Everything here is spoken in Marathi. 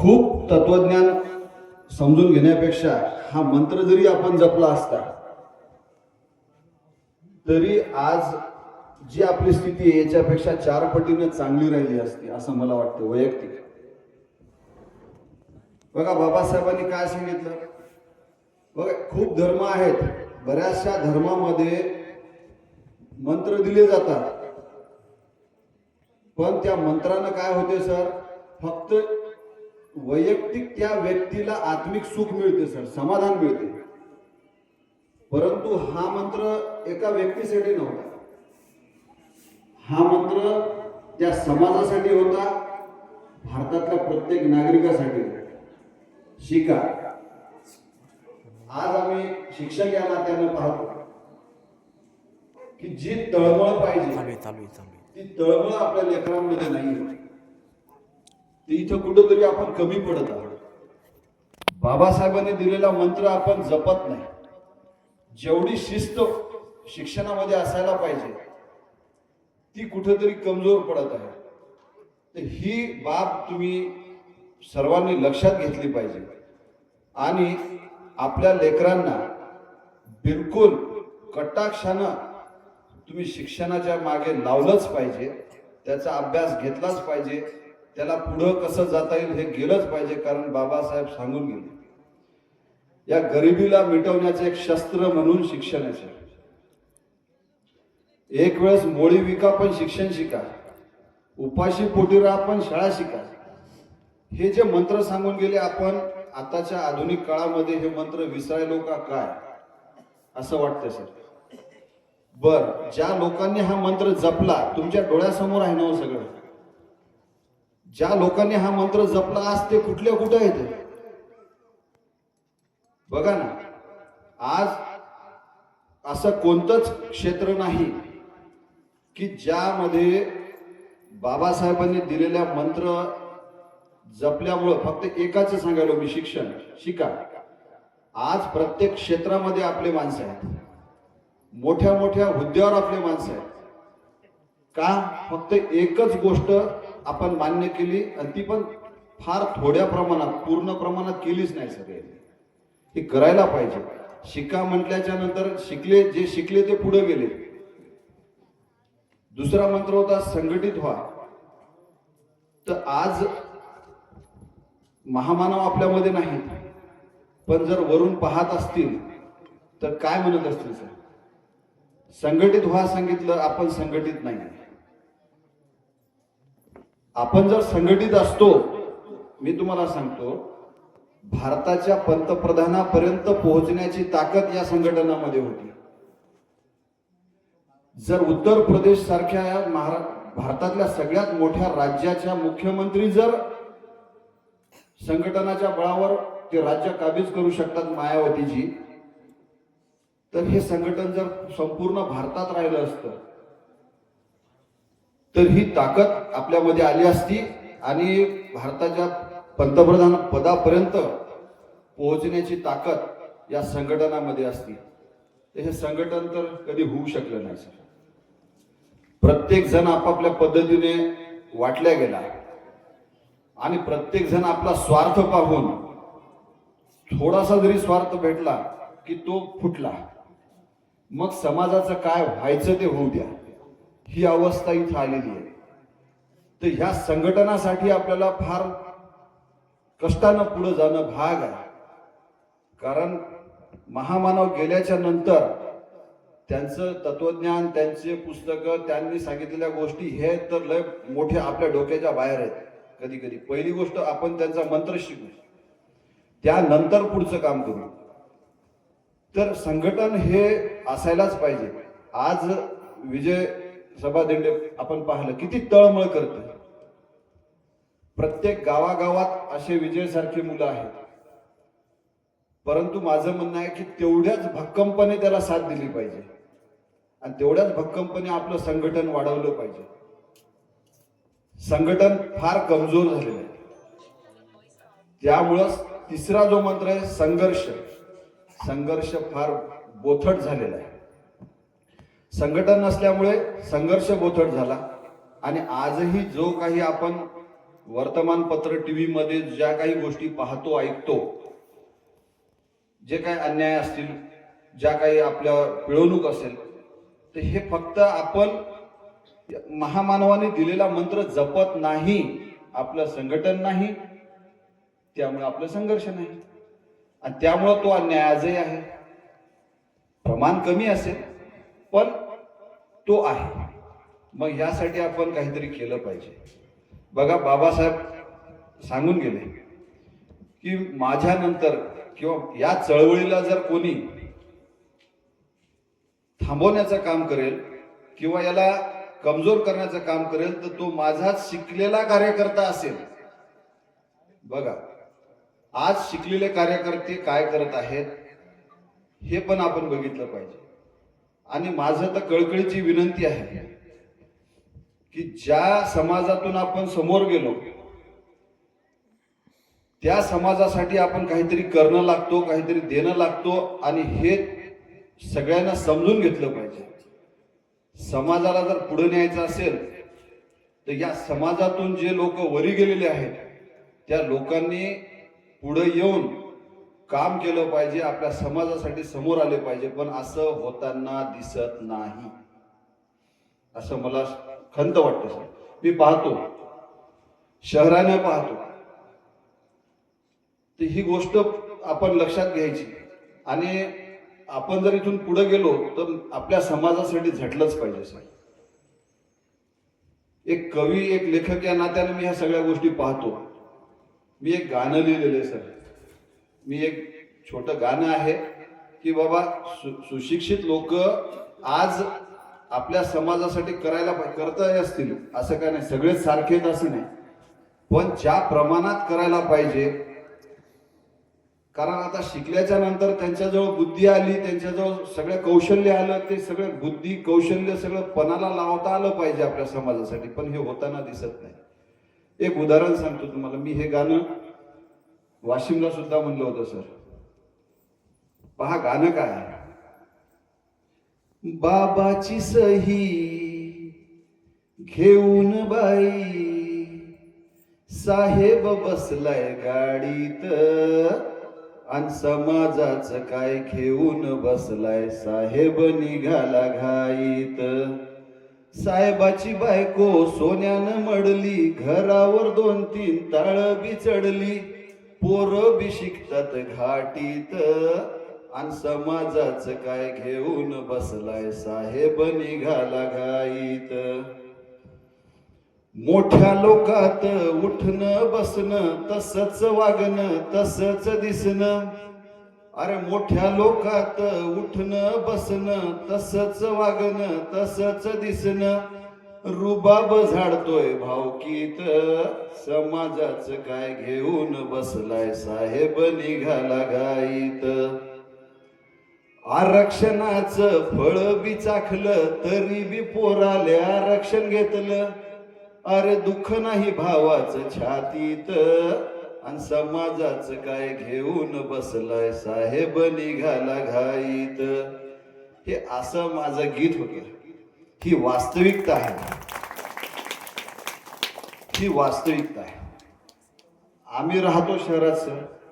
खूप तत्वज्ञान समजून घेण्यापेक्षा हा मंत्र जरी आपण जपला असता तरी आज जी आपली स्थिती आहे याच्यापेक्षा चार पटीने चांगली राहिली असती असं मला वाटतं वैयक्तिक. बघा बाबासाहेबांनी काय सांगितलं? बघा खूप धर्म आहेत. बऱ्याचशा धर्मामध्ये मंत्र दिले जातात. पण त्या मंत्रानं काय होते सर? फक्त वैयक्तिक त्या व्यक्तीला आत्मिक सुख मिळते सर. समाधान मिळते. परंतु हा मंत्र एका व्यक्तीसाठी नव्हता. हा मंत्र त्या समाजासाठी होता. भारतातल्या प्रत्येक नागरिकासाठी. शिका. आज आम्ही शिक्षक या नात्यानं पाहतो. की जी तळमळ पाहिजे ती तळमळ आपल्या लेकरांमध्ये नाही ते इथं कुठंतरी आपण कमी पडत आहोत. बाबासाहेबांनी दिलेला मंत्र आपण जपत नाही. जेवढी शिस्त शिक्षणामध्ये असायला पाहिजे ती कुठंतरी कमजोर पडत आहे. तर ही बाब तुम्ही सर्वांनी लक्षात घेतली पाहिजे. आणि आपल्या लेकरांना बिलकुल कटाक्षानं तुम्ही शिक्षणाच्या मागे लावलंच पाहिजे. त्याचा अभ्यास घेतलाच पाहिजे. त्याला पुढं कसं जाता येईल हे गेलंच पाहिजे कारण बाबासाहेब सांगून गेले. या गरिबीला मिटवण्याचे एक शस्त्र म्हणून शिक्षणाचे एक वेळेस मोळी विका पण शिक्षण शिका. उपाशी पोटी राहा पण शाळा शिका. हे जे मंत्र सांगून गेले आपण आताच्या आधुनिक काळामध्ये हे मंत्र विसरायलो का काय? असं वाटतं सर. बर ज्या लोकांनी हा मंत्र जपला तुमच्या डोळ्यासमोर आहे ना हो सगळं? ज्या लोकांनी हा मंत्र जपला आज ते कुठल्या कुठं आहेत? बघा ना. आज असं कोणतंच क्षेत्र नाही की ज्यामध्ये बाबासाहेबांनी दिलेल्या मंत्र जपल्यामुळं फक्त एकाच सांगायलो मी शिक्षण शिका. आज प्रत्येक क्षेत्रामध्ये आपले माणसं आहेत. मोठ्या मोठ्या हुद्द्यावर आपले माणसं आहेत. का? फक्त एकच गोष्ट आपण मान्य केली आणि ती पण फार थोड्या प्रमाणात पूर्ण प्रमाणात केलीच नाही सगळ्यांनी हे करायला पाहिजे. शिका म्हटल्याच्या नंतर शिकले जे शिकले ते पुढे गेले. दुसरा मंत्र होता संघटित व्हा. तर आज महामानव आपल्यामध्ये नाही पण जर वरून पाहत असतील तर काय म्हणत असतील सर? संघटित व्हा सांगितलं आपण संघटित नाही. आपण जर संघटित असतो मी तुम्हाला सांगतो भारताच्या पंतप्रधानापर्यंत पोहोचण्याची ताकद या संघटनामध्ये होती. जर उत्तर प्रदेश सारख्या महारा भारतातल्या सगळ्यात मोठ्या राज्याच्या मुख्यमंत्री जर संघटनाच्या बळावर ते राज्य काबीज करू शकतात मायावतीजी तर हे संघटन जर संपूर्ण भारतात राहिलं असतं तर ही ताकद आपल्यामध्ये आली असती आणि भारताच्या पंतप्रधान पदापर्यंत पोहोचण्याची ताकद या संघटनामध्ये असती. तर हे संघटन तर कधी होऊ शकलं नाही सर. प्रत्येक जण आपापल्या पद्धतीने वाटल्या गेला. आणि प्रत्येक जण आपला स्वार्थ पाहून थोडासा जरी स्वार्थ भेटला की तो फुटला. मग समाजाचं काय व्हायचं ते होऊ द्या. ही अवस्था इथं आलेली आहे. तर ह्या संघटनासाठी आपल्याला फार कष्टानं पुढे जाणं भाग आहे. कारण महामानव गेल्याच्यानंतर त्यांचं तत्वज्ञान त्यांचे पुस्तकं त्यांनी सांगितलेल्या गोष्टी हे तर लय मोठे आपल्या डोक्याच्या बाहेर आहेत. कधी कधी पहिली गोष्ट आपण त्यांचा मंत्र शिकू. त्यानंतर पुढचं काम करू. तर संघटन हे असायलाच पाहिजे. आज विजय सभा आपण पाहिलं किती तळमळ करत प्रत्येक गावागावात असे विजयसारखे मुलं आहेत. परंतु माझं म्हणणं आहे की तेवढ्याच भक्कमपणे त्याला साथ दिली पाहिजे. आणि तेवढ्याच भक्कमपणे आपलं संघटन वाढवलं पाहिजे. संघटन फार कमजोर झालेलं आहे. त्यामुळं तिसरा जो मंत्र आहे संघर्ष. संघर्ष फार बोथट झालेला आहे. संघटन नसल्यामुळे संघर्ष बोथट झाला. आणि आजही जो काही आपण वर्तमानपत्र टीव्ही मध्ये ज्या काही गोष्टी पाहतो ऐकतो जे काही अन्याय असतील ज्या काही आपल्या पिळवणूक असेल तर हे फक्त आपण महामानवाने दिलेला मंत्र जपत नाही आपलं संघटन नाही त्यामुळे आपलं संघर्ष नाही. आणि त्यामुळं तो अन्याय आजही आहे. प्रमाण कमी असेल पण तो आहे. मग यासाठी आपण काहीतरी केलं पाहिजे. बघा बाबासाहेब सांगून गेले की माझ्यानंतर किंवा या चळवळीला जर कोणी थांबवण्याचं काम करेल किंवा याला कमजोर करण्याचं काम करेल तर तो माझाच शिकलेला कार्यकर्ता असेल. बघा आज शिकलेले कार्यकर्ते काय करत आहेत हे पण आपण बघितलं पाहिजे. आणि माझं तर कळकळीची विनंती आहे की ज्या समाजातून आपण समोर गेलो त्या समाजासाठी आपण काहीतरी करणं लागतो काहीतरी देणं लागतो आणि हे सगळ्यांना समजून घेतलं पाहिजे. समाजाला जर पुढे न्यायचं असेल तर या समाजातून जे लोक वरी गेलेले आहेत त्या लोकांनी पुढे येऊन काम केलं पाहिजे आपल्या समाजासाठी समोर आले पाहिजे पण असं होताना दिसत नाही. असं मला खंत वाटतं सर. मी पाहतो. शहराने पाहतो. तर ही गोष्ट आपण लक्षात घ्यायची. आणि आपण जर इथून पुढे गेलो तर आपल्या समाजासाठी झटलंच पाहिजे सर. एक कवी एक लेखक या नात्याने मी ह्या सगळ्या गोष्टी पाहतो. मी एक गाणं लिहिलेलं आहे सर. मी एक छोटं गाणं आहे की बाबा सु- सुशिक्षित लोक आज आपल्या समाजासाठी करायला पाहिजे करता असतील असं काय नाही. सगळेच सारखेच असं नाही. पण ज्या प्रमाणात करायला पाहिजे कारण आता शिकल्याच्या नंतर त्यांच्याजवळ बुद्धी आली त्यांच्याजवळ सगळं कौशल्य आलं ते सगळं बुद्धी कौशल्य सगळं पणाला लावता आलं पाहिजे आपल्या समाजासाठी पण हे होताना दिसत नाही. एक उदाहरण सांगतो तुम्हाला. मी हे गाणं वाशिमला सुद्धा म्हणलं होतं सर. पहा गाणं काय बाबाची सही घेऊन बाई साहेब बसलाय गाडीत आणि समाजाचं काय घेऊन बसलाय साहेब निघाला घाईत. साहेबाची बायको सोन्यानं मडली घरावर दोन तीन ताळ बिचडली. चढली पोर बी शिकतात घाटीत. आणि समाजाच काय घेऊन बसलाय साहेब निघाला घाईत. मोठ्या लोकात उठणं बसणं तसच वागणं तसच दिसणं. अरे मोठ्या लोकात उठणं बसणं तसंच वागणं तसच दिसणं. रुबाब झाडतोय भावकीत. समाजाचं काय घेऊन बसलाय साहेब निघाला गाईत. आरक्षणाचं फळ बी चाखलं तरी बी पोराले आरक्षण घेतलं. अरे दुःख नाही भावाचं छातीत. आणि समाजाचं काय घेऊन बसलाय साहेब निघाला घाईत हे असं माझं गीत होतं. ही वास्तविकता आहे. ही वास्तविकता आहे. आम्ही राहतो शहरात सर.